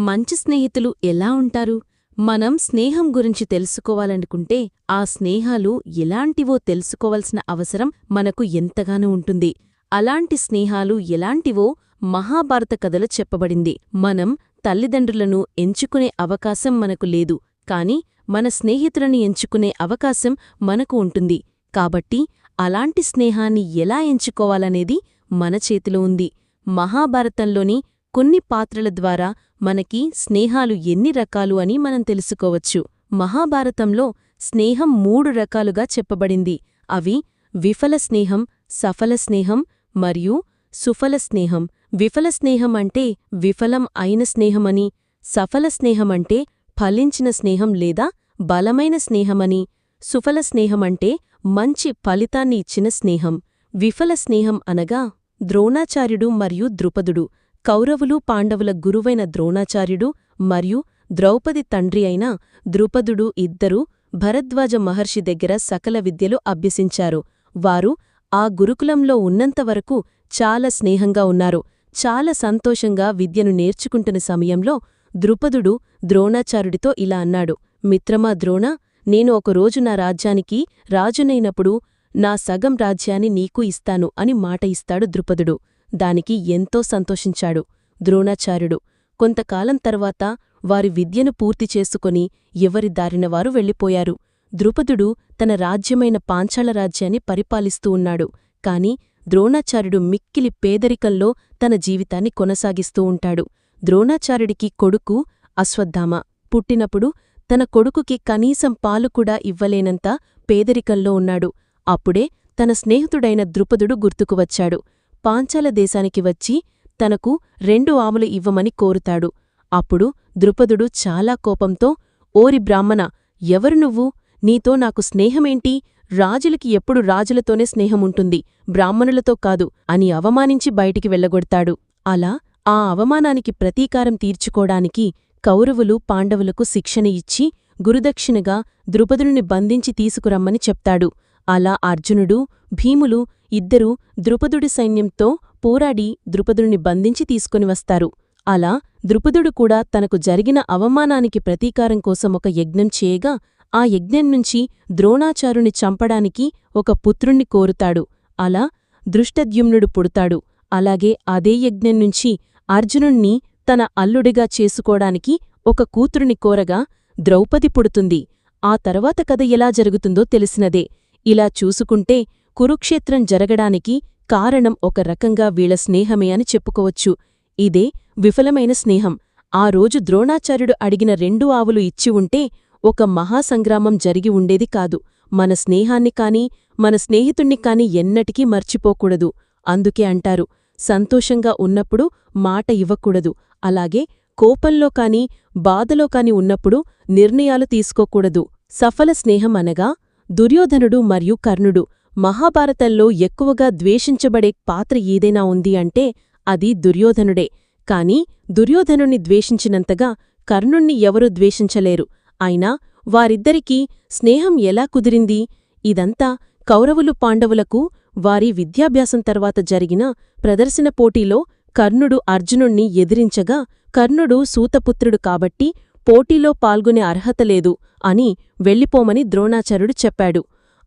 మంచి స్నేహితులు ఎలా ఉంటారు? మనం స్నేహం గురించి తెలుసుకోవాలనుకుంటే ఆ స్నేహాలు ఎలాంటివో తెలుసుకోవలసిన అవసరం మనకు ఎంతగానో ఉంటుంది. అలాంటి స్నేహాలు ఎలాంటివో మహాభారత కథలో చెప్పబడింది. మనం తల్లిదండ్రులను ఎంచుకునే అవకాశం మనకు లేదు. కాని మన స్నేహితులను ఎంచుకునే అవకాశం మనకు ఉంటుంది. కాబట్టి అలాంటి స్నేహాన్ని ఎలా ఎంచుకోవాలనేది మన చేతిలో ఉంది. మహాభారతంలోని కొన్ని పాత్రల ద్వారా మనకి స్నేహాలు ఎన్ని రకాలు అని మనం తెలుసుకోవచ్చు. మహాభారతంలో స్నేహం మూడు రకాలుగా చెప్పబడింది. అవి విఫల స్నేహం సఫల స్నేహం మరియు సుఫల స్నేహం. విఫల స్నేహం అంటే విఫలం అయిన స్నేహమని సఫల స్నేహమంటే ఫలించిన స్నేహం లేదా బలమైన స్నేహమని. సుఫల స్నేహమంటే మంచి ఫలితాన్ని ఇచ్చిన స్నేహం. విఫల స్నేహం అనగా ద్రోణాచార్యుడు మరియు ద్రుపదుడు. కౌరవులు పాండవుల గురువైన ద్రోణాచార్యుడు మరియు ద్రౌపది తండ్రి అయిన ద్రుపదుడు ఇద్దరూ భరద్వాజ మహర్షి దగ్గర సకల విద్యలు అభ్యసించారు. వారు ఆ గురుకులంలో ఉన్నంతవరకు చాలా స్నేహంగా ఉన్నారు. చాలా సంతోషంగా విద్యను నేర్చుకుంటున్న సమయంలో ద్రుపదుడు ద్రోణాచార్యుడితో ఇలా అన్నాడు మిత్రమా ద్రోణ నేను ఒకరోజు నా రాజ్యానికి రాజునైనప్పుడు నా సగం రాజ్యాన్ని నీకు ఇస్తాను అని మాట ఇస్తాడు ద్రుపదుడు. దానికి ఎంతో సంతోషించాడు. ద్రోణాచార్యుడు కొంతకాలం తర్వాత వారి విద్యను పూర్తి చేసుకొని ఎవరి దారినవారు వెళ్ళిపోయారు. ద్రుపదుడు తన రాజ్యమైన పాంచాల రాజ్యాన్ని పరిపాలిస్తూ ఉన్నాడు. కాని ద్రోణాచార్యుడు మిక్కిలి పేదరికంలో తన జీవితాన్ని కొనసాగిస్తూ ఉంటాడు. ద్రోణాచార్యుడికి కొడుకు అశ్వత్థామ. పుట్టినప్పుడు తన కొడుకుకి కనీసం పాలు కూడా ఇవ్వలేనంత పేదరికంలో ఉన్నాడు. అప్పుడే తన స్నేహితుడైన ద్రుపదుడు గుర్తుకు వచ్చాడు. పాంచాల దేశానికి వచ్చి తనకు రెండు ఆములు ఇవ్వమని కోరుతాడు. అప్పుడు ద్రుపదుడు చాలా కోపంతో ఓరి బ్రాహ్మణ ఎవరు నువ్వు? నీతో నాకు స్నేహమేంటి? రాజులకి ఎప్పుడు రాజులతోనే స్నేహముంటుంది బ్రాహ్మణులతో కాదు అని అవమానించి బయటికి వెళ్ళగొడతాడు అలా ఆ అవమానానికి ప్రతీకారం తీర్చుకోడానికి కౌరవులు పాండవులకు శిక్షణ ఇచ్చి గురుదక్షిణగా ద్రుపదుడిని బంధించి తీసుకురమ్మని చెప్తాడు. అలా అర్జునుడు భీములు ఇద్దరూ ద్రుపదుడి సైన్యంతో పోరాడి ద్రుపదుడిని బంధించి తీసుకుని వస్తారు. అలా ద్రుపదుడు కూడా తనకు జరిగిన అవమానానికి ప్రతీకారం కోసం ఒక యజ్ఞం చేయగా ఆ యజ్ఞం నుంచి ద్రోణాచారుని చంపడానికి ఒక పుత్రుణ్ణి కోరుతాడు. అలా దృష్టద్యుమ్నుడు పుడతాడు. అలాగే అదే యజ్ఞం నుంచి అర్జునుణ్ణి తన అల్లుడిగా చేసుకోడానికి ఒక కూతురుని కోరగా ద్రౌపది పుడుతుంది. ఆ తర్వాత కథ ఎలా జరుగుతుందో తెలిసినదే. ఇలా చూసుకుంటే కురుక్షేత్రం జరగడానికి కారణం ఒక రకంగా వీళ్ళ స్నేహమే అని చెప్పుకోవచ్చు. ఇదే విఫలమైన స్నేహం. ఆ రోజు ద్రోణాచార్యుడు అడిగిన రెండు ఆవులు ఇచ్చి ఉంటే ఒక మహాసంగ్రామం జరిగి ఉండేది కాదు. మన స్నేహాన్ని కాని మన స్నేహితుణ్ణి కాని ఎన్నటికీ మర్చిపోకూడదు. అందుకే అంటారు సంతోషంగా ఉన్నప్పుడు మాట ఇవ్వకూడదు. అలాగే కోపంలో కాని బాధలో కాని ఉన్నప్పుడు నిర్ణయాలు తీసుకోకూడదు. సఫల స్నేహం అనగా దుర్యోధనుడు మరియు కర్ణుడు మహాభారతంలో ఎక్కువగా ద్వేషించబడే పాత్ర ఏదైనా ఉంది అంటే అది దుర్యోధనుడే. కాని దుర్యోధనుణ్ణి ద్వేషించినంతగా కర్ణుణ్ణి ఎవరూ ద్వేషించలేరు. అయినా వారిద్దరికీ స్నేహం ఎలా కుదిరింది? ఇదంతా కౌరవులు పాండవులకు వారి విద్యాభ్యాసం తర్వాత జరిగిన ప్రదర్శన పోటీలో కర్ణుడు అర్జునుణ్ణి ఎదిరించగా కర్ణుడు సూతపుత్రుడు కాబట్టి పోటీలో పాల్గొనే అర్హత లేదు అని వెళ్ళిపోమని ద్రోణాచార్యుడు చెప్పాడు.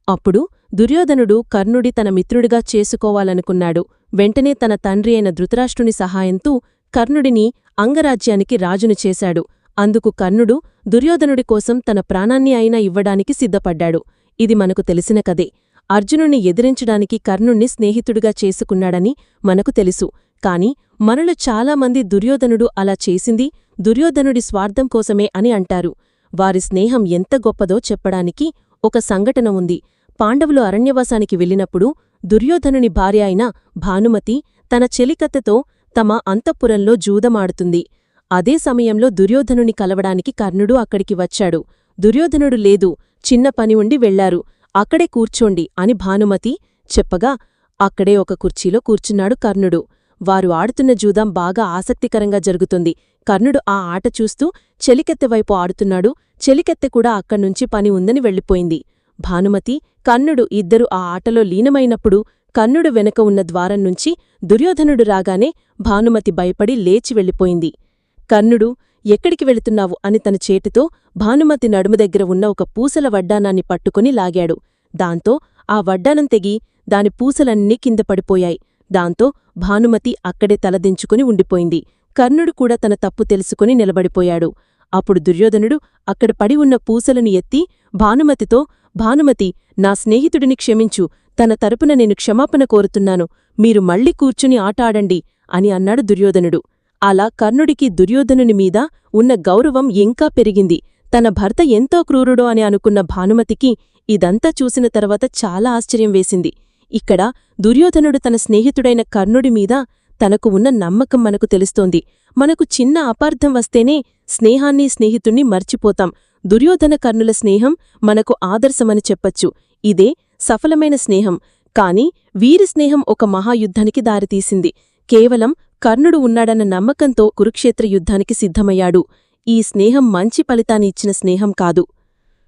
అప్పుడు దుర్యోధనుడు కర్ణుడి తన మిత్రుడిగా చేసుకోవాలనుకున్నాడు. వెంటనే తన తండ్రి అయిన ధృతరాష్ట్రుని సహాయంతో కర్ణుడిని అంగరాజ్యానికి రాజును చేశాడు. అందుకు కర్ణుడు దుర్యోధనుడి కోసం తన ప్రాణాన్ని అయినా ఇవ్వడానికి సిద్ధపడ్డాడు. ఇది మనకు తెలిసిన కదే అర్జునుణ్ణి ఎదిరించడానికి కర్ణుణ్ణి స్నేహితుడిగా చేసుకున్నాడని మనకు తెలుసు. కాని మనలో చాలామంది దుర్యోధనుడు అలా చేసింది దుర్యోధనుడి స్వార్థం కోసమే అని అంటారు. వారి స్నేహం ఎంత గొప్పదో చెప్పడానికి ఒక సంఘటన ఉంది. పాండవులు అరణ్యవాసానికి వెళ్ళినప్పుడు దుర్యోధనుని భార్య అయిన భానుమతి తన చెలికత్తెతో తమ అంతఃపురంలో జూదమాడుతుంది. అదే సమయంలో దుర్యోధనుని కలవడానికి కర్ణుడు అక్కడికి వచ్చాడు. దుర్యోధనుడు లేదు చిన్న పని ఉండి వెళ్ళారు అక్కడే కూర్చోండి అని భానుమతి చెప్పగా అక్కడే ఒక కుర్చీలో కూర్చున్నాడు కర్ణుడు. వారు ఆడుతున్న జూదం బాగా ఆసక్తికరంగా జరుగుతుంది. కర్ణుడు ఆ ఆట చూస్తూ చెలికెత్తె వైపు ఆడుతున్నాడు. చెలికెత్తె కూడా అక్కడ్నుంచి పని ఉందని వెళ్ళిపోయింది. భానుమతి కర్ణుడు ఇద్దరు ఆ ఆటలో లీనమైనప్పుడు కర్ణుడు వెనక ఉన్న ద్వారం నుంచి దుర్యోధనుడు రాగానే భానుమతి భయపడి లేచి వెళ్ళిపోయింది. కర్ణుడు ఎక్కడికి వెళుతున్నావు? అని తన చేతితో భానుమతి నడుము దగ్గర ఉన్న ఒక పూసల వడ్డానాన్ని పట్టుకుని లాగాడు. దాంతో ఆ వడ్డానం తెగి దాని పూసలన్నీ కింద పడిపోయాయి. దాంతో భానుమతి అక్కడే తలదించుకుని ఉండిపోయింది. కర్ణుడు కూడా తన తప్పు తెలుసుకుని నిలబడిపోయాడు. అప్పుడు దుర్యోధనుడు అక్కడ పడి ఉన్న పూసలను ఎత్తి భానుమతితో భానుమతి నా స్నేహితుడిని క్షమించు. తన తరపున నేను క్షమాపణ కోరుతున్నాను. మీరు మళ్ళీ కూర్చుని ఆటాడండి అని అన్నాడు దుర్యోధనుడు. అలా కర్ణుడికి దుర్యోధనుని మీద ఉన్న గౌరవం ఇంకా పెరిగింది. తన భర్త ఎంతో క్రూరుడో అని అనుకున్న భానుమతికి ఇదంతా చూసిన తర్వాత చాలా ఆశ్చర్యం వేసింది. ఇక్కడ దుర్యోధనుడు తన స్నేహితుడైన కర్ణుడి మీద తనకు ఉన్న నమ్మకం మనకు తెలుస్తోంది. మనకు చిన్న అపార్థం వస్తేనే స్నేహాన్ని స్నేహితుణ్ణి మర్చిపోతాం. దుర్యోధన కర్ణుల స్నేహం మనకు ఆదర్శమని చెప్పచ్చు. ఇదే సఫలమైన స్నేహం. కాని వీరి స్నేహం ఒక మహాయుద్ధానికి దారితీసింది. కేవలం కర్ణుడు ఉన్నాడన్న నమ్మకంతో కురుక్షేత్ర యుద్ధానికి సిద్ధమయ్యాడు. ఈ స్నేహం మంచి ఫలితాన్ని ఇచ్చిన స్నేహం కాదు.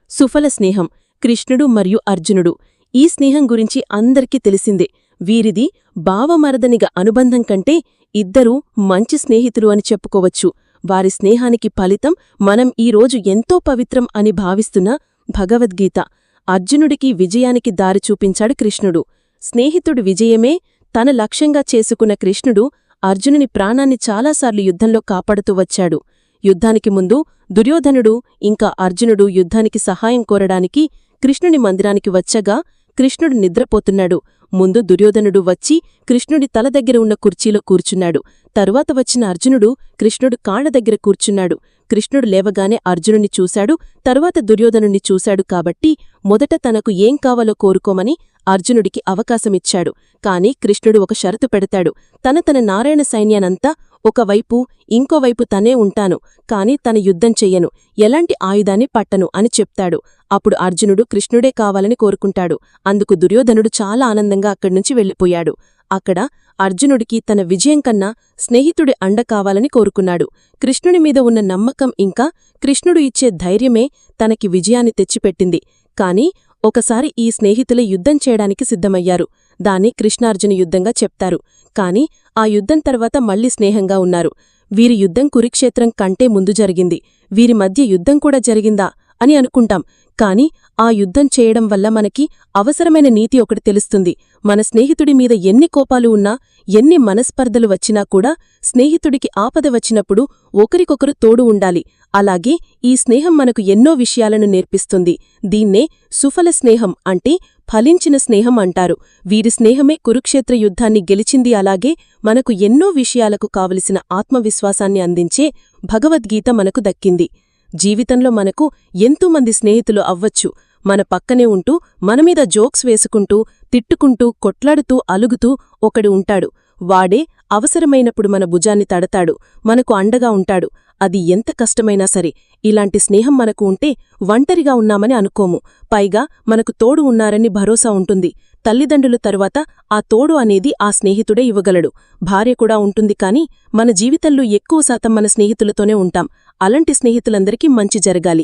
సుఫల స్నేహం. కృష్ణుడు మరియు అర్జునుడు. ఈ స్నేహం గురించి అందరికీ తెలిసిందే. వీరిది భావమరదనిగా అనుబంధం కంటే ఇద్దరూ మంచి స్నేహితులు అని చెప్పుకోవచ్చు. వారి స్నేహానికి ఫలితం మనం ఈరోజు ఎంతో పవిత్రం అని భావిస్తున్న భగవద్గీత. అర్జునుడికి విజయానికి దారి చూపించాడు కృష్ణుడు. స్నేహితుడు విజయమే తన లక్ష్యంగా చేసుకున్న కృష్ణుడు అర్జునుని ప్రాణాన్ని చాలాసార్లు యుద్ధంలో కాపాడుతూ వచ్చాడు. యుద్ధానికి ముందు దుర్యోధనుడు ఇంకా అర్జునుడు యుద్ధానికి సహాయం కోరడానికి కృష్ణుని మందిరానికి వచ్చగా కృష్ణుడు నిద్రపోతున్నాడు. ముందు దుర్యోధనుడు వచ్చి కృష్ణుడి తల దగ్గర ఉన్న కుర్చీలో కూర్చున్నాడు. తరువాత వచ్చిన అర్జునుడు కృష్ణుడు కాళ్ళ దగ్గర కూర్చున్నాడు. కృష్ణుడు లేవగానే అర్జునుని చూశాడు. తరువాత దుర్యోధనుణ్ణి చూశాడు కాబట్టి మొదట తనకు ఏం కావాలో కోరుకోమని అర్జునుడికి అవకాశమిచ్చాడు. కాని కృష్ణుడు ఒక షరతు పెడతాడు. తన తన నారాయణ సైన్యానంతా ఒకవైపు ఇంకోవైపు తనే ఉంటాను. కాని తన యుద్ధం చెయ్యను. ఎలాంటి ఆయుధాన్ని పట్టను అని చెప్తాడు. అప్పుడు అర్జునుడు కృష్ణుడే కావాలని కోరుకుంటాడు. అందుకు దుర్యోధనుడు చాలా ఆనందంగా అక్కడ్నుంచి వెళ్ళిపోయాడు. అక్కడ అర్జునుడికి తన విజయం కన్నా స్నేహితుడి అండ కావాలని కోరుకున్నాడు. కృష్ణుడి మీద ఉన్న నమ్మకం ఇంకా కృష్ణుడు ఇచ్చే ధైర్యమే తనకి విజయాన్ని తెచ్చిపెట్టింది. కాని ఒకసారి ఈ స్నేహితులే యుద్ధం చేయడానికి సిద్ధమయ్యారు. దాన్ని కృష్ణార్జున యుద్ధంగా చెప్తారు. కాని ఆ యుద్ధం తర్వాత మళ్ళీ స్నేహంగా ఉన్నారు. వీరి యుద్ధం కురుక్షేత్రం కంటే ముందు జరిగింది. వీరి మధ్య యుద్ధం కూడా జరిగిందా అని అనుకుంటాం. కాని ఆ యుద్ధం చేయడం వల్ల మనకి అవసరమైన నీతి ఒకటి తెలుస్తుంది. మన స్నేహితుడి మీద ఎన్ని కోపాలు ఉన్నా ఎన్ని మనస్పర్ధలు వచ్చినా కూడా స్నేహితుడికి ఆపద వచ్చినప్పుడు ఒకరికొకరు తోడు ఉండాలి. అలాగే ఈ స్నేహం మనకు ఎన్నో విషయాలను నేర్పిస్తుంది. దీన్నే సుఫల స్నేహం అంటే ఫలించిన స్నేహం అంటారు. వీరి స్నేహమే కురుక్షేత్ర యుద్ధాన్ని గెలిచింది. అలాగే మనకు ఎన్నో విషయాలకు కావలసిన ఆత్మవిశ్వాసాన్ని అందించే భగవద్గీత మనకు దక్కింది. జీవితంలో మనకు ఎంతోమంది స్నేహితులు అవ్వచ్చు. మన పక్కనే ఉంటూ మనమీద జోక్స్ వేసుకుంటూ తిట్టుకుంటూ కొట్లాడుతూ అలుగుతూ ఒకడు ఉంటాడు. వాడే అవసరమైనప్పుడు మన భుజాన్ని తడతాడు. మనకు అండగా ఉంటాడు. అది ఎంత కష్టమైనా సరే ఇలాంటి స్నేహం మనకు ఉంటే ఒంటరిగా ఉన్నామని అనుకోము. పైగా మనకు తోడు ఉన్నారని భరోసా ఉంటుంది. తల్లిదండ్రులు తరువాత ఆ తోడు అనేది ఆ స్నేహితుడే ఇవ్వగలడు. భార్య కూడా ఉంటుంది కాని మన జీవితంలో ఎక్కువ శాతం మన స్నేహితులతోనే ఉంటాం. అలాంటి స్నేహితులందరికీ మంచి జరగాలి.